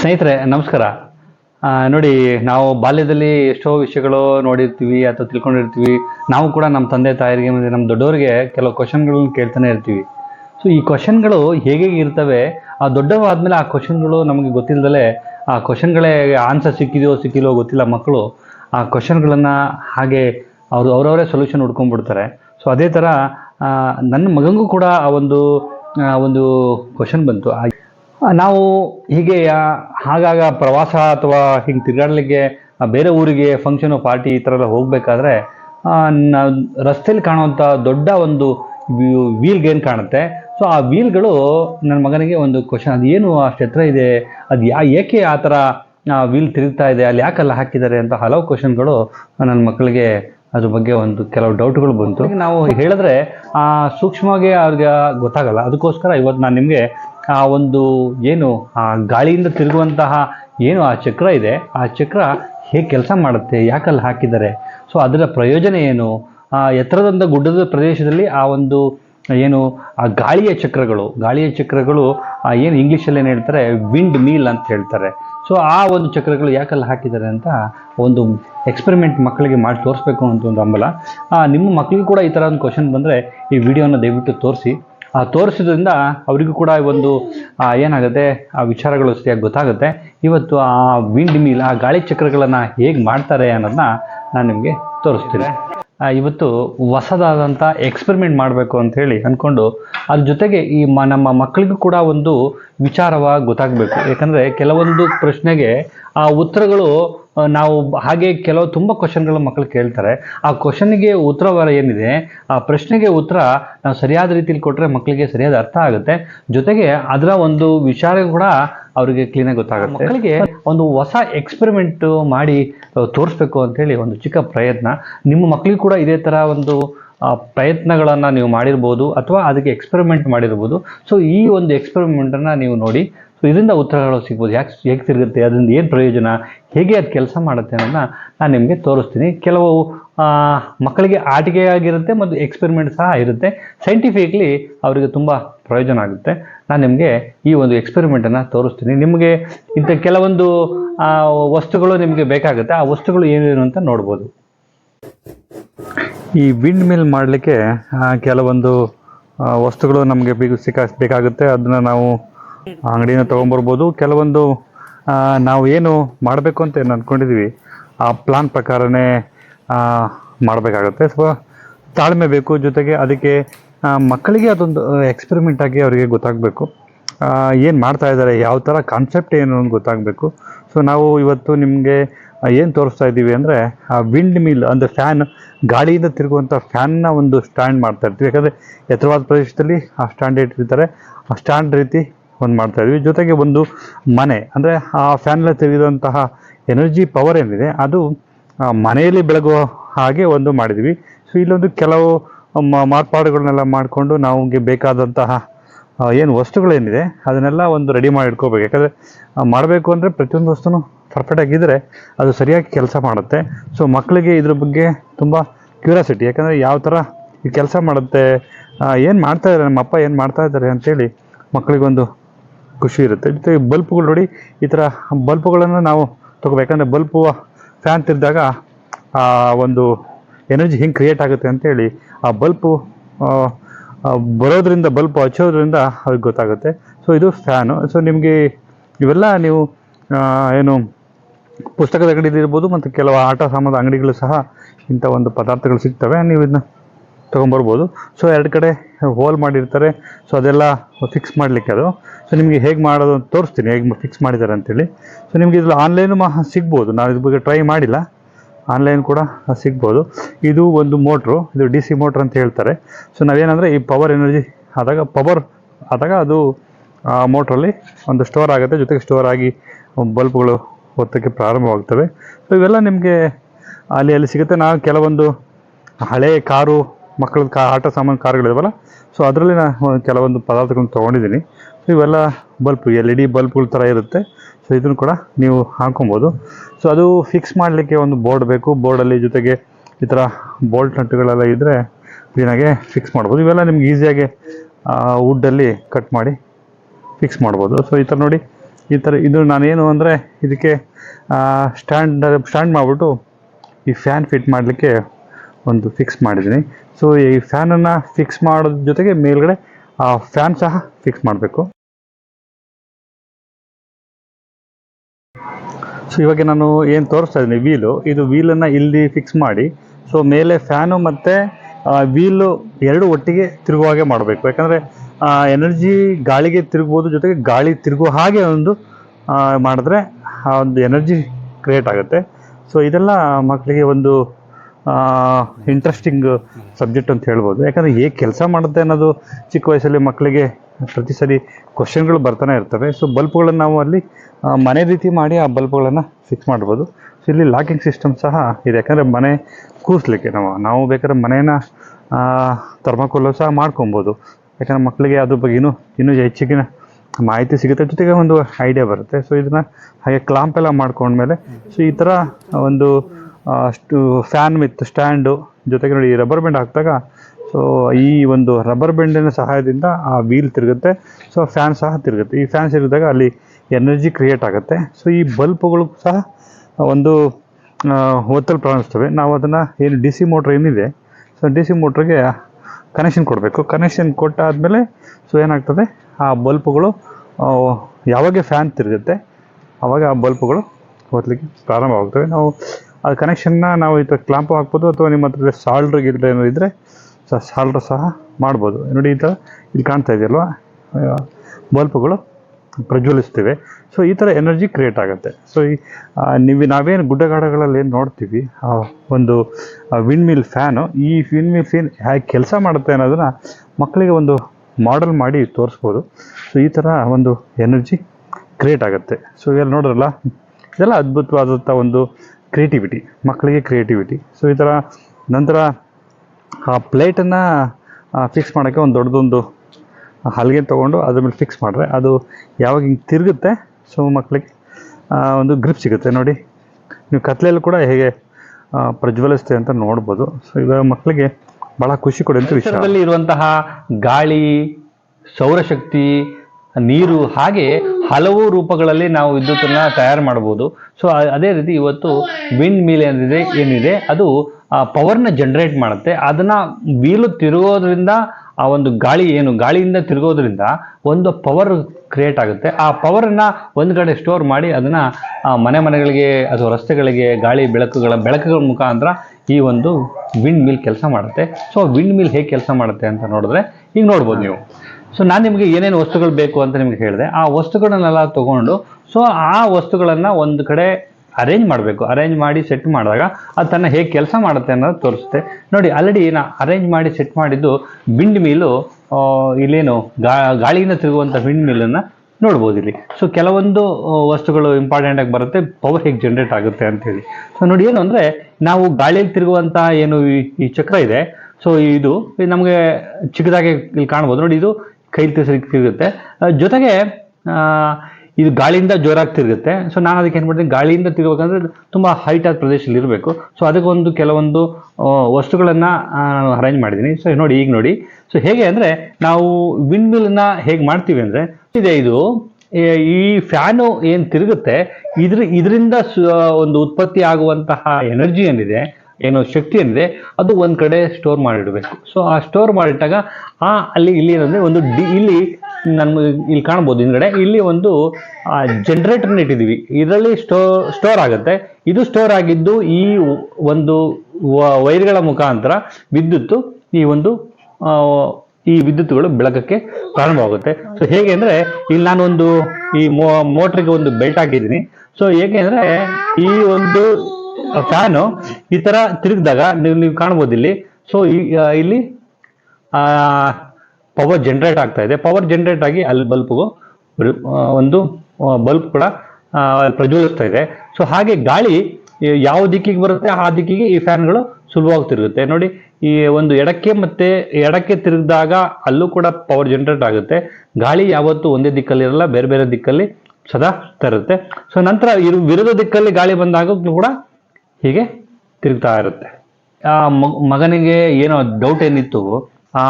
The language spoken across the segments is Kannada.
ಸ್ನೇಹಿತರೆ, ನಮಸ್ಕಾರ. ನೋಡಿ, ನಾವು ಬಾಲ್ಯದಲ್ಲಿ ಎಷ್ಟೋ ವಿಷಯಗಳು ನೋಡಿರ್ತೀವಿ ಅಥವಾ ತಿಳ್ಕೊಂಡಿರ್ತೀವಿ. ನಾವು ಕೂಡ ನಮ್ಮ ತಂದೆ ತಾಯಿಗೆ ಮತ್ತು ನಮ್ಮ ದೊಡ್ಡವರಿಗೆ ಕೆಲವು ಕ್ವಶನ್ಗಳನ್ನ ಕೇಳ್ತಾನೆ ಇರ್ತೀವಿ. ಸೊ ಈ ಕ್ವಶನ್ಗಳು ಹೇಗೆ ಇರ್ತವೆ? ಆ ದೊಡ್ಡವಾದ್ಮೇಲೆ ಆ ಕ್ವಶನ್ಗಳು ನಮಗೆ ಗೊತ್ತಿಲ್ಲದಲೇ ಆ ಕ್ವಶನ್ಗಳೇ ಆನ್ಸರ್ ಸಿಕ್ಕಿದೆಯೋ ಸಿಕ್ಕಿಲ್ಲೋ ಗೊತ್ತಿಲ್ಲ ಮಕ್ಕಳು. ಆ ಕ್ವಶನ್ಗಳನ್ನು ಹಾಗೆ ಅವರು, ಅವರವರೇ ಸೊಲ್ಯೂಷನ್ ಹುಡ್ಕೊಂಡ್ಬಿಡ್ತಾರೆ. ಸೊ ಅದೇ ಥರ ನನ್ನ ಮಗನಿಗೂ ಕೂಡ ಆ ಒಂದು ಒಂದು ಕ್ವಶನ್ ಬಂತು. ನಾವು ಹೀಗೆ ಹಾಗಾಗ ಆಗಾಗ ಪ್ರವಾಸ ಅಥವಾ ಹಿಂಗೆ ತಿರುಗಾಡಲಿಕ್ಕೆ ಬೇರೆ ಊರಿಗೆ ಫಂಕ್ಷನು ಪಾರ್ಟಿ ಈ ಥರ ಎಲ್ಲ ಹೋಗಬೇಕಾದ್ರೆ ರಸ್ತೆಯಲ್ಲಿ ಕಾಣುವಂಥ ದೊಡ್ಡ ಒಂದು ವೀಲ್ ಗೇನ್ ಕಾಣುತ್ತೆ. ಸೊ ಆ ವೀಲ್ಗಳು ನನ್ನ ಮಗನಿಗೆ ಒಂದು ಕ್ವಶನ್ ಅದು ಏನು ಆ ಕ್ಷೇತ್ರ ಇದೆ? ಅದು ಯಾ ಏಕೆ ಆ ಥರ ವೀಲ್ ತಿರುಗ್ತಾ ಇದೆ? ಅಲ್ಲಿ ಯಾಕೆಲ್ಲ ಹಾಕಿದ್ದಾರೆ? ಅಂತ ಹಲವು ಕ್ವಶನ್ಗಳು ನನ್ನ ಮಕ್ಕಳಿಗೆ ಅದ್ರ ಬಗ್ಗೆ ಒಂದು ಕೆಲವು ಡೌಟ್ಗಳು ಬಂತು. ನಾವು ಹೇಳಿದ್ರೆ ಆ ಸೂಕ್ಷ್ಮವಾಗಿ ಅವ್ರಿಗೆ ಗೊತ್ತಾಗಲ್ಲ. ಅದಕ್ಕೋಸ್ಕರ ಇವತ್ತು ನಾನು ನಿಮಗೆ ಆ ಒಂದು ಏನು, ಆ ಗಾಳಿಯಿಂದ ತಿರುಗುವಂತಹ ಏನು ಆ ಚಕ್ರ ಇದೆ, ಆ ಚಕ್ರ ಹೇಗೆ ಕೆಲಸ ಮಾಡುತ್ತೆ, ಯಾಕಲ್ಲಿ ಹಾಕಿದ್ದಾರೆ? ಸೊ ಅದರ ಪ್ರಯೋಜನ ಏನು? ಆ ಎತ್ತರದಂಥ ಗುಡ್ಡದ ಪ್ರದೇಶದಲ್ಲಿ ಆ ಒಂದು ಏನು, ಆ ಗಾಳಿಯ ಚಕ್ರಗಳು ಗಾಳಿಯ ಚಕ್ರಗಳು, ಆ ಏನು ಇಂಗ್ಲೀಷಲ್ಲಿ ಏನು ಹೇಳ್ತಾರೆ ವಿಂಡ್ ಮೀಲ್ ಅಂತ ಹೇಳ್ತಾರೆ. ಸೊ ಆ ಒಂದು ಚಕ್ರಗಳು ಯಾಕಲ್ಲಿ ಹಾಕಿದ್ದಾರೆ ಅಂತ ಒಂದು ಎಕ್ಸ್ಪೆರಿಮೆಂಟ್ ಮಕ್ಕಳಿಗೆ ಮಾಡಿ ತೋರಿಸ್ಬೇಕು ಅಂತ ಒಂದು ಹಂಬಲ. ನಿಮ್ಮ ಮಕ್ಕಳಿಗೂ ಕೂಡ ಈ ಥರ ಒಂದು ಕ್ವಶನ್ ಬಂದರೆ ಈ ವಿಡಿಯೋನ ದಯವಿಟ್ಟು ತೋರಿಸಿ. ತೋರಿಸೋದ್ರಿಂದ ಅವರಿಗೂ ಕೂಡ ಒಂದು ಏನಾಗುತ್ತೆ, ಆ ವಿಚಾರಗಳು ಸರಿಯಾಗಿ ಗೊತ್ತಾಗುತ್ತೆ. ಇವತ್ತು ಆ ವಿಂಡ್ ಮಿಲ್ ಆ ಗಾಳಿ ಚಕ್ರಗಳನ್ನು ಹೇಗೆ ಮಾಡ್ತಾರೆ ಅನ್ನೋದನ್ನ ನಾನು ನಿಮಗೆ ತೋರಿಸ್ತೀನಿ. ಇವತ್ತು ಹೊಸದಾದಂಥ ಎಕ್ಸ್ಪೆರಿಮೆಂಟ್ ಮಾಡಬೇಕು ಅಂತ ಹೇಳಿ ಅಂದ್ಕೊಂಡು ಅದ್ರ ಜೊತೆಗೆ ಈ ಮ, ನಮ್ಮ ಮಕ್ಕಳಿಗೂ ಕೂಡ ಒಂದು ವಿಚಾರವಾಗಿ ಗೊತ್ತಾಗಬೇಕು. ಯಾಕಂದರೆ ಕೆಲವೊಂದು ಪ್ರಶ್ನೆಗೆ ಆ ಉತ್ತರಗಳು ನಾವು ಹಾಗೆ ಕೆಲವು ತುಂಬ ಕ್ವಶನ್ಗಳು ಮಕ್ಕಳು ಕೇಳ್ತಾರೆ. ಆ ಕ್ವಶನ್ಗೆ ಉತ್ತರ ಏನಿದೆ? ಆ ಪ್ರಶ್ನೆಗೆ ಉತ್ತರ ನಾವು ಸರಿಯಾದ ರೀತಿಯಲ್ಲಿ ಕೊಟ್ಟರೆ ಮಕ್ಕಳಿಗೆ ಸರಿಯಾದ ಅರ್ಥ ಆಗುತ್ತೆ. ಜೊತೆಗೆ ಅದರ ಒಂದು ವಿಚಾರ ಕೂಡ ಅವರಿಗೆ ಕ್ಲೀನಾಗಿ ಗೊತ್ತಾಗುತ್ತೆ. ಮಕ್ಕಳಿಗೆ ಒಂದು ಹೊಸ ಎಕ್ಸ್ಪೆರಿಮೆಂಟ್ ಮಾಡಿ ತೋರಿಸ್ಬೇಕು ಅಂತೇಳಿ ಒಂದು ಚಿಕ್ಕ ಪ್ರಯತ್ನ. ನಿಮ್ಮ ಮಕ್ಕಳಿಗೆ ಕೂಡ ಇದೇ ಥರ ಒಂದು ಪ್ರಯತ್ನಗಳನ್ನು ನೀವು ಮಾಡಿರ್ಬೋದು ಅಥವಾ ಅದಕ್ಕೆ ಎಕ್ಸ್ಪೆರಿಮೆಂಟ್ ಮಾಡಿರ್ಬೋದು. ಸೊ ಈ ಒಂದು ಎಕ್ಸ್ಪೆರಿಮೆಂಟನ್ನು ನೀವು ನೋಡಿ ಸೊ ಇದರಿಂದ ಉತ್ತರಗಳು ಸಿಗ್ಬೋದು. ಯಾಕೆ ಹೇಗೆ ತಿರುಗುತ್ತೆ? ಅದರಿಂದ ಏನು ಪ್ರಯೋಜನ? ಹೇಗೆ ಅದು ಕೆಲಸ ಮಾಡುತ್ತೆ ಅನ್ನೋದನ್ನ ನಾನು ನಿಮಗೆ ತೋರಿಸ್ತೀನಿ. ಕೆಲವು ಮಕ್ಕಳಿಗೆ ಆಟಿಕೆ ಆಗಿರುತ್ತೆ ಮತ್ತು ಎಕ್ಸ್ಪೆರಿಮೆಂಟ್ ಸಹ ಇರುತ್ತೆ. ಸೈಂಟಿಫಿಕ್ಲಿ ಅವರಿಗೆ ತುಂಬ ಪ್ರಯೋಜನ ಆಗುತ್ತೆ. ನಾನು ನಿಮಗೆ ಈ ಒಂದು ಎಕ್ಸ್ಪೆರಿಮೆಂಟನ್ನು ತೋರಿಸ್ತೀನಿ. ನಿಮಗೆ ಇಂಥ ಕೆಲವೊಂದು ವಸ್ತುಗಳು ನಿಮಗೆ ಬೇಕಾಗುತ್ತೆ. ಆ ವಸ್ತುಗಳು ಏನೇನು ಅಂತ ನೋಡ್ಬೋದು. ಈ ವಿಂಡ್ ಮಿಲ್ ಮಾಡಲಿಕ್ಕೆ ಕೆಲವೊಂದು ವಸ್ತುಗಳು ನಮಗೆ ಬೇಕಾಗುತ್ತೆ. ಅದನ್ನು ನಾವು ಅಂಗಡಿನ ತೊಗೊಂಬರ್ಬೋದು. ಕೆಲವೊಂದು ನಾವು ಏನು ಮಾಡಬೇಕು ಅಂತ ಏನು ಅಂದ್ಕೊಂಡಿದ್ದೀವಿ ಆ ಪ್ಲಾನ್ ಪ್ರಕಾರನೇ ಮಾಡಬೇಕಾಗುತ್ತೆ. ಸೊ ತಾಳ್ಮೆ ಬೇಕು. ಜೊತೆಗೆ ಅದಕ್ಕೆ ಮಕ್ಕಳಿಗೆ ಅದೊಂದು ಎಕ್ಸ್ಪೆರಿಮೆಂಟ್ ಆಗಿ ಅವರಿಗೆ ಗೊತ್ತಾಗಬೇಕು. ಏನು ಮಾಡ್ತಾ ಇದ್ದಾರೆ, ಯಾವ ಥರ ಕಾನ್ಸೆಪ್ಟ್ ಏನು ಅಂತ ಗೊತ್ತಾಗಬೇಕು. ಸೊ ನಾವು ಇವತ್ತು ನಿಮಗೆ ಏನು ತೋರಿಸ್ತಾ ಇದ್ದೀವಿ ಅಂದರೆ, ಆ ವಿಂಡ್ ಮಿಲ್ ಅಂದರೆ ಫ್ಯಾನ್ ಗಾಳಿಯಿಂದ ತಿರುಗುವಂಥ ಫ್ಯಾನ್ನ ಒಂದು ಸ್ಟ್ಯಾಂಡ್ ಮಾಡ್ತಾ ಇರ್ತೀವಿ. ಯಾಕಂದರೆ ಎತ್ತರವಾದ ಪ್ರದೇಶದಲ್ಲಿ ಆ ಸ್ಟ್ಯಾಂಡ್ ಇಟ್ಟಿರ್ತಾರೆ. ಆ ಸ್ಟ್ಯಾಂಡ್ ರೀತಿ ಒಂದು ಮಾಡ್ತಾ ಇದ್ವಿ. ಜೊತೆಗೆ ಒಂದು ಮನೆ, ಅಂದರೆ ಆ ಫ್ಯಾನಲ್ಲಿ ತೆಗೆದಂತಹ ಎನರ್ಜಿ ಪವರ್ ಏನಿದೆ, ಅದು ಮನೆಯಲ್ಲಿ ಬೆಳಗುವ ಹಾಗೆ ಒಂದು ಮಾಡಿದ್ವಿ. ಸೊ ಇಲ್ಲೊಂದು ಕೆಲವು ಮಾರ್ಪಾಡುಗಳನ್ನೆಲ್ಲ ಮಾಡಿಕೊಂಡು ನಮಗೆ ಬೇಕಾದಂತಹ ಏನು ವಸ್ತುಗಳೇನಿದೆ, ಅದನ್ನೆಲ್ಲ ಒಂದು ರೆಡಿ ಮಾಡಿ ಇಟ್ಕೋಬೇಕು. ಯಾಕಂದರೆ ಮಾಡಬೇಕು ಅಂದರೆ ಪ್ರತಿಯೊಂದು ವಸ್ತುನು ಪರ್ಫೆಕ್ಟ್ ಆಗಿದ್ರೆ ಅದು ಸರಿಯಾಗಿ ಕೆಲಸ ಮಾಡುತ್ತೆ. ಸೊ ಮಕ್ಕಳಿಗೆ ಇದ್ರ ಬಗ್ಗೆ ತುಂಬ ಕ್ಯೂರಿಯಾಸಿಟಿ ಯಾಕಂದರೆ ಯಾವ ಥರ ಈ ಕೆಲಸ ಮಾಡುತ್ತೆ ಏನು ಮಾಡ್ತಾ ಇದ್ದಾರೆ, ನಮ್ಮ ಅಪ್ಪ ಏನು ಮಾಡ್ತಾ ಇದ್ದಾರೆ ಅಂತೇಳಿ ಮಕ್ಕಳಿಗೊಂದು ಖುಷಿ ಇರುತ್ತೆ. ಜೊತೆಗೆ ಬಲ್ಪ್ಗಳು ನೋಡಿ, ಈ ಥರ ಬಲ್ಪ್ಗಳನ್ನು ನಾವು ತಗೋಬೇಕು ಯಾಕಂದರೆ ಬಲ್ಪು ಫ್ಯಾನ್ ತಿರ್ದಾಗ ಆ ಒಂದು ಎನರ್ಜಿ ಹಿಂಗೆ ಕ್ರಿಯೇಟ್ ಆಗುತ್ತೆ ಅಂತೇಳಿ ಆ ಬಲ್ಪು ಬರೋದ್ರಿಂದ, ಬಲ್ಪ್ ಹಚ್ಚೋದ್ರಿಂದ ಅವ್ರಿಗೆ ಗೊತ್ತಾಗುತ್ತೆ. ಸೊ ಇದು ಫ್ಯಾನು ಸೊ ನಿಮಗೆ ಇವೆಲ್ಲ ನೀವು ಏನು ಪುಸ್ತಕದ ಅಂಗಡಿ ಇರ್ಬೋದು, ಮತ್ತು ಕೆಲವು ಆಟ ಸಾಮಾನು ಅಂಗಡಿಗಳು ಸಹ ಇಂಥ ಒಂದು ಪದಾರ್ಥಗಳು ಸಿಗ್ತವೆ. ನೀವು ಇದನ್ನ ತೊಗೊಂಬರ್ಬೋದು. ಸೊ ಎರಡು ಕಡೆ ಹೋಲ್ ಮಾಡಿರ್ತಾರೆ. ಸೊ ಅದೆಲ್ಲ ಫಿಕ್ಸ್ ಮಾಡಲಿಕ್ಕೆ ಅದು. ಸೊ ನಿಮಗೆ ಹೇಗೆ ಮಾಡೋದು ಅಂತ ತೋರಿಸ್ತೀನಿ. ಹೇಗೆ ಫಿಕ್ಸ್ ಮಾಡಿದ್ದಾರೆ ಅಂತೇಳಿ. ಸೊ ನಿಮಗೆ ಇದ್ರಲ್ಲಿ ಆನ್ಲೈನು ಮಾ ಸಿಗ್ಬೋದು. ನಾನು ಇದ್ರ ಬಗ್ಗೆ ಟ್ರೈ ಮಾಡಿಲ್ಲ. ಆನ್ಲೈನ್ ಕೂಡ ಸಿಗ್ಬೋದು. ಇದು ಒಂದು ಮೋಟ್ರು ಇದು ಡಿ ಸಿ ಮೋಟ್ರ್ ಅಂತ ಹೇಳ್ತಾರೆ. ಸೊ ನಾವೇನಂದರೆ ಈ ಪವರ್ ಎನರ್ಜಿ ಆದಾಗ ಪವರ್ ಆದಾಗ ಅದು, ಆ ಮೋಟ್ರಲ್ಲಿ ಒಂದು ಸ್ಟೋರ್ ಆಗುತ್ತೆ. ಜೊತೆಗೆ ಸ್ಟೋರ್ ಆಗಿ ಬಲ್ಬ್ಗಳು ಹೊತ್ತಕ್ಕೆ ಪ್ರಾರಂಭವಾಗ್ತವೆ. ಸೊ ಇವೆಲ್ಲ ನಿಮಗೆ ಅಲ್ಲಿ ಅಲ್ಲಿ ಸಿಗುತ್ತೆ. ನಾವು ಕೆಲವೊಂದು ಹಳೆ ಕಾರು ಮಕ್ಕಳ ಕಾ, ಆಟ ಸಾಮಾನು ಕಾರ್ಗಳಿದಾವಲ್ಲ? ಸೊ ಅದರಲ್ಲಿ ನಾನು ಕೆಲವೊಂದು ಪದಾರ್ಥಗಳನ್ನ ತೊಗೊಂಡಿದ್ದೀನಿ. ಸೊ ಇವೆಲ್ಲ ಬಲ್ಪ್, ಎಲ್ ಇ ಡಿ ಬಲ್ಪ್ಗಳ ಥರ ಇರುತ್ತೆ. ಸೊ ಇದನ್ನು ಕೂಡ ನೀವು ಹಾಕೊಬೋದು. ಸೊ ಅದು ಫಿಕ್ಸ್ ಮಾಡಲಿಕ್ಕೆ ಒಂದು ಬೋರ್ಡ್ ಬೇಕು. ಬೋರ್ಡಲ್ಲಿ ಜೊತೆಗೆ ಈ ಥರ ಬೋಲ್ಟ್ ನಟ್ಟುಗಳೆಲ್ಲ ಇದ್ದರೆ ಕ್ಲೀನಾಗೆ ಫಿಕ್ಸ್ ಮಾಡ್ಬೋದು. ಇವೆಲ್ಲ ನಿಮ್ಗೆ ಈಸಿಯಾಗಿ ವುಡ್ಡಲ್ಲಿ ಕಟ್ ಮಾಡಿ ಫಿಕ್ಸ್ ಮಾಡ್ಬೋದು. ಸೊ ಈ ಥರ ನೋಡಿ, ಈ ಥರ ಇದು ನಾನೇನು ಅಂದರೆ ಇದಕ್ಕೆ ಸ್ಟ್ಯಾಂಡ್ ಸ್ಟ್ಯಾಂಡ್ ಮಾಡಿಬಿಟ್ಟು ಈ ಫ್ಯಾನ್ ಫಿಟ್ ಮಾಡಲಿಕ್ಕೆ ಒಂದು ಫಿಕ್ಸ್ ಮಾಡಿದ್ದೀನಿ. ಸೊ ಈ ಫ್ಯಾನನ್ನು ಫಿಕ್ಸ್ ಮಾಡೋದ್ರ ಜೊತೆಗೆ ಮೇಲ್ಗಡೆ ಆ ಫ್ಯಾನ್ ಸಹ ಫಿಕ್ಸ್ ಮಾಡಬೇಕು. ಸೊ ಇವಾಗ ನಾನು ಏನು ತೋರಿಸ್ತಾ ಇದ್ದೀನಿ ವೀಲು ಇದು ವೀಲನ್ನು ಇಲ್ಲಿ ಫಿಕ್ಸ್ ಮಾಡಿ ಸೊ ಮೇಲೆ ಫ್ಯಾನು ಮತ್ತು ವೀಲು ಎರಡು ಒಟ್ಟಿಗೆ ತಿರುಗುವ ಹಾಗೆ ಮಾಡಬೇಕು. ಯಾಕಂದರೆ ಎನರ್ಜಿ ಗಾಳಿಗೆ ತಿರುಗ್ಬೋದು, ಜೊತೆಗೆ ಗಾಳಿ ತಿರುಗುವ ಹಾಗೆ ಒಂದು ಮಾಡಿದ್ರೆ ಆ ಒಂದು ಎನರ್ಜಿ ಕ್ರಿಯೇಟ್ ಆಗುತ್ತೆ. ಸೊ ಇದೆಲ್ಲ ಮಕ್ಕಳಿಗೆ ಒಂದು ಇಂಟ್ರೆಸ್ಟಿಂಗ್ ಸಬ್ಜೆಕ್ಟ್ ಅಂತ ಹೇಳ್ಬೋದು. ಯಾಕಂದರೆ ಹೇಗೆ ಕೆಲಸ ಮಾಡುತ್ತೆ ಅನ್ನೋದು ಚಿಕ್ಕ ವಯಸ್ಸಲ್ಲಿ ಮಕ್ಕಳಿಗೆ ಪ್ರತಿ ಸರಿ ಕ್ವಶನ್ಗಳು ಬರ್ತಾನೆ ಇರ್ತವೆ. ಸೊ ಬಲ್ಪ್ಗಳನ್ನು ನಾವು ಅಲ್ಲಿ ಮನೆ ರೀತಿ ಮಾಡಿ ಆ ಬಲ್ಪ್ಗಳನ್ನು ಫಿಕ್ಸ್ ಮಾಡ್ಬೋದು. ಸೊ ಇಲ್ಲಿ ಲಾಕಿಂಗ್ ಸಿಸ್ಟಮ್ ಸಹ ಇದೆ. ಯಾಕಂದರೆ ಮನೆ ಕೂರಿಸ್ಲಿಕ್ಕೆ ನಾವು ನಾವು ಬೇಕಾದ್ರೆ ಮನೇನ ಥರ್ಮಾಕೋಲು ಸಹ ಮಾಡ್ಕೊಬೋದು. ಯಾಕಂದರೆ ಮಕ್ಕಳಿಗೆ ಅದ್ರ ಬಗ್ಗೆ ಇನ್ನೂ ಇನ್ನೂ ಹೆಚ್ಚಿಗಿನ ಮಾಹಿತಿ ಸಿಗುತ್ತೆ. ಜೊತೆಗೆ ಒಂದು ಐಡಿಯಾ ಬರುತ್ತೆ. ಸೊ ಇದನ್ನು ಹಾಗೆ ಕ್ಲಾಂಪ್ ಎಲ್ಲ ಮಾಡ್ಕೊಂಡ್ಮೇಲೆ ಸೊ ಈ ಥರ ಒಂದು ಅಷ್ಟು ಫ್ಯಾನ್ ವಿತ್ ಸ್ಟ್ಯಾಂಡು ಜೊತೆಗೆ ನೋಡಿ ರಬ್ಬರ್ ಬ್ಯಾಂಡ್ ಹಾಕಿದಾಗ ಸೊ ಈ ಒಂದು ರಬ್ಬರ್ ಬ್ಯಾಂಡಿನ ಸಹಾಯದಿಂದ ಆ ವೀಲ್ ತಿರುಗುತ್ತೆ. ಸೊ ಫ್ಯಾನ್ ಸಹ ತಿರುಗುತ್ತೆ. ಈ ಫ್ಯಾನ್ ತಿರುಗಿದಾಗ ಅಲ್ಲಿ ಎನರ್ಜಿ ಕ್ರಿಯೇಟ್ ಆಗುತ್ತೆ. ಸೊ ಈ ಬಲ್ಪ್ಗಳು ಸಹ ಒಂದು ಒತ್ತಲು ಪ್ರಾರಂಭಿಸ್ತವೆ ನಾವು ಅದನ್ನು ಏನು ಡಿ ಸಿ ಮೋಟ್ರ್ ಏನಿದೆ ಸೊ ಡಿ ಸಿ ಮೋಟ್ರಿಗೆ ಕನೆಕ್ಷನ್ ಕೊಡಬೇಕು. ಕನೆಕ್ಷನ್ ಕೊಟ್ಟಾದಮೇಲೆ ಸೊ ಏನಾಗ್ತದೆ? ಆ ಬಲ್ಪ್ಗಳು ಯಾವಾಗ ಫ್ಯಾನ್ ತಿರುಗುತ್ತೆ ಆವಾಗ ಆ ಬಲ್ಪ್ಗಳು ಹೊತ್ಲಿಕ್ಕೆ ಪ್ರಾರಂಭವಾಗ್ತವೆ. ನಾವು ಆ ಕನೆಕ್ಷನ್ನ ನಾವು ಈ ಥರ ಕ್ಲಾಂಪು ಹಾಕ್ಬೋದು ಅಥವಾ ನಿಮ್ಮ ಹತ್ರ ಸಾಲ್ಡ್ರ್ ಗಿಲ್ಡ್ರ್ ಏನೋ ಇದ್ದರೆ ಸೊ ಸಾಲ್ಡ್ರ್ ಸಹ ಮಾಡ್ಬೋದು. ನೋಡಿ ಈ ಥರ ಇಲ್ಲಿ ಕಾಣ್ತಾ ಇದೆಯಲ್ವಾ? ಬಲ್ಪ್ಗಳು ಪ್ರಜ್ವಲಿಸ್ತಿವೆ. ಸೊ ಈ ಥರ ಎನರ್ಜಿ ಕ್ರಿಯೇಟ್ ಆಗುತ್ತೆ. ಸೊ ಈ ನೀವು, ನಾವೇನು ಗುಡ್ಡಗಾಡಗಳಲ್ಲಿ ಏನು ನೋಡ್ತೀವಿ ಒಂದು ವಿಂಡ್ ಮಿಲ್ ಫ್ಯಾನು ಈ ವಿಂಡ್ ಮಿಲ್ ಫ್ಯಾನ್ ಹೇಗೆ ಕೆಲಸ ಮಾಡುತ್ತೆ ಅನ್ನೋದನ್ನು ಮಕ್ಕಳಿಗೆ ಒಂದು ಮಾಡೆಲ್ ಮಾಡಿ ತೋರಿಸ್ಬೋದು. ಸೊ ಈ ಥರ ಒಂದು ಎನರ್ಜಿ ಕ್ರಿಯೇಟ್ ಆಗುತ್ತೆ. ಸೊ ಇವೆಲ್ಲ ನೋಡ್ರಲ್ಲ? ಇದೆಲ್ಲ ಅದ್ಭುತವಾದಂಥ ಒಂದು ಕ್ರಿಯೇಟಿವಿಟಿ ಮಕ್ಕಳಿಗೆ ಕ್ರಿಯೇಟಿವಿಟಿ ಸೊ ಈ ಥರ ನಂತರ ಆ ಪ್ಲೇಟನ್ನು ಫಿಕ್ಸ್ ಮಾಡೋಕ್ಕೆ ಒಂದು ದೊಡ್ಡದೊಂದು ಹಲ್ಗೆ ತೊಗೊಂಡು ಅದ್ರ ಮೇಲೆ ಫಿಕ್ಸ್ ಮಾಡಿದ್ರೆ ಅದು ಯಾವಾಗ ಹಿಂಗೆ ತಿರುಗುತ್ತೆ ಸೊ ಮಕ್ಕಳಿಗೆ ಒಂದು ಗ್ರಿಪ್ ಸಿಗುತ್ತೆ. ನೋಡಿ, ನೀವು ಕತ್ಲೆಯಲ್ಲಿ ಕೂಡ ಹೇಗೆ ಪ್ರಜ್ವಲಿಸ್ತೆ ಅಂತ ನೋಡ್ಬೋದು. ಸೊ ಈಗ ಮಕ್ಕಳಿಗೆ ಭಾಳ ಖುಷಿ ಕೊಡುವಂಥ ವಿಷಯದಲ್ಲಿ ಇರುವಂತಹ ಗಾಳಿ, ಸೌರಶಕ್ತಿ, ನೀರು ಹಾಗೆ ಹಲವು ರೂಪಗಳಲ್ಲಿ ನಾವು ವಿದ್ಯುತ್ತನ್ನು ತಯಾರು ಮಾಡಬಹುದು. ಸೊ ಅದೇ ರೀತಿ ಇವತ್ತು ವಿಂಡ್ ಮಿಲ್ ಏನಿದೆ ಏನಿದೆ, ಅದು ಪವರ್ನ ಜನರೇಟ್ ಮಾಡುತ್ತೆ. ಅದನ್ನ ವೀಲು ತಿರುಗೋದ್ರಿಂದ, ಆ ಒಂದು ಗಾಳಿ ಏನು, ಗಾಳಿಯಿಂದ ತಿರುಗೋದ್ರಿಂದ ಒಂದು ಪವರ್ ಕ್ರಿಯೇಟ್ ಆಗುತ್ತೆ. ಆ ಪವರನ್ನು ಒಂದು ಕಡೆ ಸ್ಟೋರ್ ಮಾಡಿ ಅದನ್ನ ಮನೆ ಮನೆಗಳಿಗೆ ಅಥವಾ ರಸ್ತೆಗಳಿಗೆ ಗಾಳಿ ಬೆಳಕುಗಳ ಬೆಳಕುಗಳ ಮುಖಾಂತರ ಈ ಒಂದು ವಿಂಡ್ ಮಿಲ್ ಕೆಲಸ ಮಾಡುತ್ತೆ. ಸೊ ವಿಂಡ್ ಮಿಲ್ ಹೇಗೆ ಕೆಲಸ ಮಾಡುತ್ತೆ ಅಂತ ನೋಡಿದ್ರೆ, ಈಗ ನೋಡ್ಬೋದು ನೀವು. ಸೊ ನಾನು ನಿಮಗೆ ಏನೇನು ವಸ್ತುಗಳು ಬೇಕು ಅಂತ ನಿಮಗೆ ಹೇಳಿದೆ, ಆ ವಸ್ತುಗಳನ್ನೆಲ್ಲ ತಗೊಂಡು ಸೊ ಆ ವಸ್ತುಗಳನ್ನ ಒಂದು ಕಡೆ ಅರೇಂಜ್ ಮಾಡಬೇಕು. ಅರೇಂಜ್ ಮಾಡಿ ಸೆಟ್ ಮಾಡಿದಾಗ ಅದು ತನ್ನ ಹೇಗೆ ಕೆಲಸ ಮಾಡುತ್ತೆ ಅನ್ನೋದು ತೋರಿಸುತ್ತೆ. ನೋಡಿ ಆಲ್ರೆಡಿ ನಾ ಅರೇಂಜ್ ಮಾಡಿ ಸೆಟ್ ಮಾಡಿದ್ದು ವಿಂಡ್ ಮೀಲು ಇಲ್ಲೇನು ಗಾಳಿಯಿಂದ ತಿರುಗುವಂಥ ವಿಂಡ್ ಮೀಲನ್ನು ನೋಡ್ಬೋದು ಇಲ್ಲಿ. ಸೊ ಕೆಲವೊಂದು ವಸ್ತುಗಳು ಇಂಪಾರ್ಟೆಂಟ್ ಆಗಿ ಬರುತ್ತೆ ಪವರ್ ಹೇಗೆ ಜನರೇಟ್ ಆಗುತ್ತೆ ಅಂತೇಳಿ ಸೊ ನೋಡಿ, ಏನು ಅಂದರೆ, ನಾವು ಗಾಳಿಯಲ್ಲಿ ತಿರುಗುವಂಥ ಏನು ಈ- ಚಕ್ರ ಇದೆ. ಸೊ ಇದು ನಮಗೆ ಚಿಕ್ಕದಾಗಿ ಇಲ್ಲಿ ಕಾಣ್ಬೋದು. ನೋಡಿ, ಇದು ಕೈಲಿ ತಿರ್ಸಿ ತಿರುಗುತ್ತೆ. ಜೊತೆಗೆ ಇದು ಗಾಳಿಯಿಂದ ಜೋರಾಗಿ ತಿರುಗುತ್ತೆ. ಸೊ ನಾನು ಅದಕ್ಕೆ ಏನು ಮಾಡ್ತೀನಿ? ಗಾಳಿಯಿಂದ ತಿರುಗಬೇಕಂದ್ರೆ ತುಂಬ ಹೈಟ್ ಆದ ಪ್ರದೇಶದಲ್ಲಿ ಇರಬೇಕು. ಸೊ ಅದಕ್ಕೊಂದು ಕೆಲವೊಂದು ವಸ್ತುಗಳನ್ನು ನಾನು ಅರೇಂಜ್ ಮಾಡಿದ್ದೀನಿ. ಸೊ ನೋಡಿ, ಈಗ ನೋಡಿ. ಸೊ ಹೇಗೆ ಅಂದರೆ, ನಾವು ವಿಂಡ್ ಮಿಲ್ನ ಹೇಗೆ ಮಾಡ್ತೀವಿ ಅಂದರೆ, ಇದೆ ಇದು, ಈ ಫ್ಯಾನು ಏನು ತಿರುಗುತ್ತೆ, ಇದ್ರ, ಇದರಿಂದ ಒಂದು ಉತ್ಪತ್ತಿ ಆಗುವಂತಹ ಎನರ್ಜಿ ಏನಿದೆ ಏನು ಶಕ್ತಿ ಏನಿದೆ, ಅದು ಒಂದು ಕಡೆ ಸ್ಟೋರ್ ಮಾಡಿಡಬೇಕು. ಸೊ ಆ ಸ್ಟೋರ್ ಮಾಡಿಟ್ಟಾಗ, ಆ, ಅಲ್ಲಿ ಇಲ್ಲಿ ಏನಂದರೆ ಒಂದು ಡಿ, ಇಲ್ಲಿ ನನ್ನ ಇಲ್ಲಿ ಕಾಣ್ಬೋದು ಹಿಂದ್ಗಡೆ. ಇಲ್ಲಿ ಒಂದು ಜನ್ರೇಟರ್ನ ಇಟ್ಟಿದ್ದೀವಿ ಇದರಲ್ಲಿ ಸ್ಟೋ ಸ್ಟೋರ್ ಆಗುತ್ತೆ. ಇದು ಸ್ಟೋರ್ ಆಗಿದ್ದು ಈ ಒಂದು ವೈರ್ಗಳ ಮುಖಾಂತರ ವಿದ್ಯುತ್ತು ಈ ಒಂದು ಈ ವಿದ್ಯುತ್ಗಳು ಬೆಳಕಕ್ಕೆ ಪ್ರಾರಂಭವಾಗುತ್ತೆ ಸೊ ಹೇಗೆ ಅಂದರೆ, ಇಲ್ಲಿ ನಾನು ಒಂದು ಈ ಮೋಟ್ರಿಗೆ ಒಂದು ಬೆಲ್ಟ್ ಹಾಕಿದ್ದೀನಿ. ಸೊ ಹೇಗೆ ಅಂದರೆ, ಈ ಒಂದು ಫ್ಯಾನು ಈ ತರ ತಿರುಗಿದಾಗ ನೀವು ನೀವು ಕಾಣ್ಬೋದು ಇಲ್ಲಿ. ಸೊ ಇಲ್ಲಿ ಪವರ್ ಜನರೇಟ್ ಆಗ್ತಾ ಇದೆ. ಪವರ್ ಜನರೇಟ್ ಆಗಿ ಅಲ್ಲಿ ಬಲ್ಬ್ಗೂ ಒಂದು ಬಲ್ಬ್ ಕೂಡ ಪ್ರಜ್ವಲಿಸ್ತಾ ಇದೆ. ಸೊ ಹಾಗೆ ಗಾಳಿ ಯಾವ ದಿಕ್ಕಿಗೆ ಬರುತ್ತೆ ಆ ದಿಕ್ಕಿಗೆ ಈ ಫ್ಯಾನ್ಗಳು ಸುಲಭವಾಗಿ ತಿರುಗುತ್ತೆ. ನೋಡಿ, ಈ ಒಂದು ಎಡಕ್ಕೆ ಮತ್ತೆ ಎಡಕ್ಕೆ ತಿರುಗಿದಾಗ ಅಲ್ಲೂ ಕೂಡ ಪವರ್ ಜನರೇಟ್ ಆಗುತ್ತೆ. ಗಾಳಿ ಯಾವತ್ತೂ ಒಂದೇ ದಿಕ್ಕಲ್ಲಿ ಇರಲ್ಲ, ಬೇರೆ ಬೇರೆ ದಿಕ್ಕಲ್ಲಿ ಸದಾ ತರುತ್ತೆ. ಸೊ ನಂತರ ಇರು, ವಿರುದ್ಧ ದಿಕ್ಕಲ್ಲಿ ಗಾಳಿ ಬಂದಾಗ ಕೂಡ ಹೀಗೆ ತಿರುಗ್ತಾ ಇರುತ್ತೆ. ಆ ಮಗನಿಗೆ ಏನೋ ಡೌಟ್ ಏನಿತ್ತು, ಆ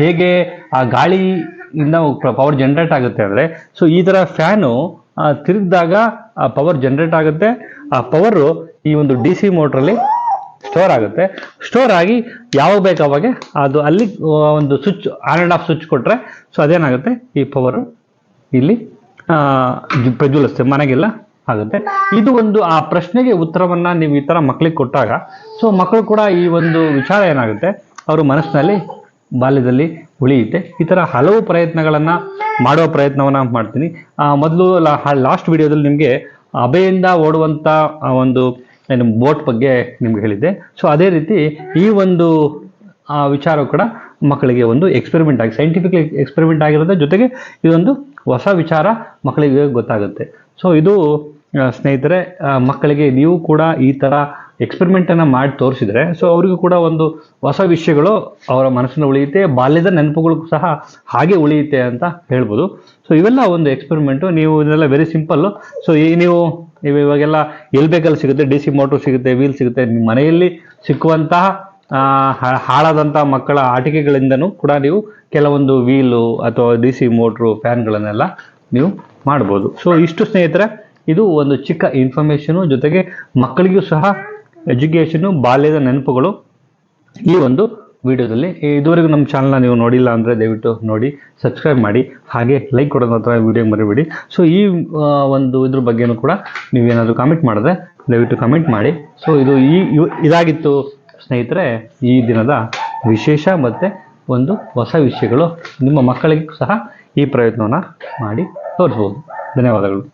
ಹೇಗೆ ಆ ಗಾಳಿಯಿಂದ ಪವರ್ ಜನರೇಟ್ ಆಗುತ್ತೆ ಅಂದ್ರೆ ಸೊ ಈ ತರ ಫ್ಯಾನು ತಿರುಗಿದಾಗ ಆ ಪವರ್ ಜನರೇಟ್ ಆಗುತ್ತೆ. ಆ ಪವರು ಈ ಒಂದು ಡಿ ಸಿ ಮೋಟ್ರಲ್ಲಿ ಸ್ಟೋರ್ ಆಗುತ್ತೆ. ಸ್ಟೋರ್ ಆಗಿ ಯಾವಾಗ ಬೇಕು ಅವಾಗ ಅದು ಅಲ್ಲಿ ಒಂದು switch on and off switch ಕೊಟ್ಟರೆ ಸೊ ಅದೇನಾಗುತ್ತೆ? ಈ ಪವರು ಇಲ್ಲಿ ಪ್ರಜ್ವಲಿಸ್ತೇವೆ ಮನೆಗೆಲ್ಲ. ಆಗುತ್ತೆ. ಇದು ಒಂದು ಆ ಪ್ರಶ್ನೆಗೆ ಉತ್ತರವನ್ನ ನೀವು ಈ ಥರ ಮಕ್ಕಳಿಗೆ ಕೊಟ್ಟಾಗ ಸೊ ಮಕ್ಕಳು ಕೂಡ ಈ ಒಂದು ವಿಚಾರ ಏನಾಗುತ್ತೆ? ಅವರು ಮನಸ್ಸಿನಲ್ಲಿ, ಬಾಲ್ಯದಲ್ಲಿ ಉಳಿಯುತ್ತೆ. ಈ ಥರ ಹಲವು ಪ್ರಯತ್ನಗಳನ್ನ ಮಾಡುವ ಪ್ರಯತ್ನವನ್ನ ಮಾಡ್ತೀನಿ. ಮೊದಲು ಲಾಸ್ಟ್ ವಿಡಿಯೋದಲ್ಲಿ ನಿಮಗೆ ಅಭೆಯಿಂದ ಓಡುವಂತ, ಆ, ಒಂದು, ಏನು ಬೋಟ್ ಬಗ್ಗೆ ನಿಮ್ಗೆ ಹೇಳಿದ್ದೆ. ಸೊ ಅದೇ ರೀತಿ ಈ ಒಂದು, ಆ, ವಿಚಾರ ಕೂಡ ಮಕ್ಕಳಿಗೆ ಒಂದು ಎಕ್ಸ್ಪೆರಿಮೆಂಟ್ ಆಗಿ ಸೈಂಟಿಫಿಕ್ ಎಕ್ಸ್ಪೆರಿಮೆಂಟ್ ಆಗಿರೋದ್ರ ಜೊತೆಗೆ ಇದೊಂದು ಹೊಸ ವಿಚಾರ ಮಕ್ಕಳಿಗೆ ಗೊತ್ತಾಗುತ್ತೆ. ಸೊ ಇದು ಸ್ನೇಹಿತರೆ ಮಕ್ಕಳಿಗೆ ನೀವು ಕೂಡ ಈ ಥರ ಎಕ್ಸ್ಪೆರಿಮೆಂಟನ್ನು ಮಾಡಿ ತೋರಿಸಿದ್ರೆ ಸೊ ಅವರಿಗೂ ಕೂಡ ಒಂದು ಹೊಸ ವಿಷಯಗಳು ಅವರ ಮನಸ್ಸಿನ ಉಳಿಯುತ್ತೆ, ಬಾಲ್ಯದ ನೆನಪುಗಳು ಸಹ ಹಾಗೆ ಉಳಿಯುತ್ತೆ ಅಂತ ಹೇಳ್ಬೋದು. ಸೊ ಇವೆಲ್ಲ ಒಂದು ಎಕ್ಸ್ಪೆರಿಮೆಂಟು ನೀವು ಇದೆಲ್ಲ ವೆರಿ ಸಿಂಪಲ್ಲು ಸೊ ಈ ನೀವು ಇವಾಗೆಲ್ಲ ಎಲ್ಲಿ ಬೇಕಲ್ಲಿ ಸಿಗುತ್ತೆ, ಡಿ ಸಿ ಮೋಟ್ರ್ ಸಿಗುತ್ತೆ ವೀಲ್ ಸಿಗುತ್ತೆ, ನಿಮ್ಮ ಮನೆಯಲ್ಲಿ ಸಿಕ್ಕುವಂತಹ ಹಾಳಾದಂಥ ಮಕ್ಕಳ ಆಟಿಕೆಗಳಿಂದನೂ ಕೂಡ ನೀವು ಕೆಲವೊಂದು ವೀಲು ಅಥವಾ ಡಿ ಸಿ ಮೋಟ್ರು ಫ್ಯಾನ್ಗಳನ್ನೆಲ್ಲ ನೀವು ಮಾಡ್ಬೋದು. ಸೊ ಇಷ್ಟು ಸ್ನೇಹಿತರೆ ಇದು ಒಂದು ಚಿಕ್ಕ ಇನ್ಫಾರ್ಮೇಷನು ಜೊತೆಗೆ ಮಕ್ಕಳಿಗೂ ಸಹ ಎಜುಕೇಷನು ಬಾಲ್ಯದ ನೆನಪುಗಳು ಈ ಒಂದು ವಿಡಿಯೋದಲ್ಲಿ. ಇದುವರೆಗೂ ನಮ್ಮ ಚಾನಲ್ನ ನೀವು ನೋಡಿಲ್ಲ ಅಂದರೆ ದಯವಿಟ್ಟು ನೋಡಿ ಸಬ್ಸ್ಕ್ರೈಬ್ ಮಾಡಿ, ಹಾಗೆ ಲೈಕ್ ಕೊಡೋದು ಅಥವಾ ವಿಡಿಯೋ ಮರಿಬೇಡಿ. ಸೊ ಈ ಒಂದು ಇದ್ರ ಬಗ್ಗೆನೂ ಕೂಡ ನೀವೇನಾದರೂ ಕಾಮೆಂಟ್ ಮಾಡಿದ್ರೆ ದಯವಿಟ್ಟು ಕಮೆಂಟ್ ಮಾಡಿ. ಸೊ ಇದು ಈ ಇದಾಗಿತ್ತು ಸ್ನೇಹಿತರೆ, ಈ ದಿನದ ವಿಶೇಷ ಮತ್ತು ಒಂದು ಹೊಸ ವಿಷಯಗಳು. ನಿಮ್ಮ ಮಕ್ಕಳಿಗೂ ಸಹ ಈ ಪ್ರಯತ್ನವನ್ನು ಮಾಡಿ ತೋರಿಸ್ಬೋದು ಧನ್ಯವಾದಗಳು.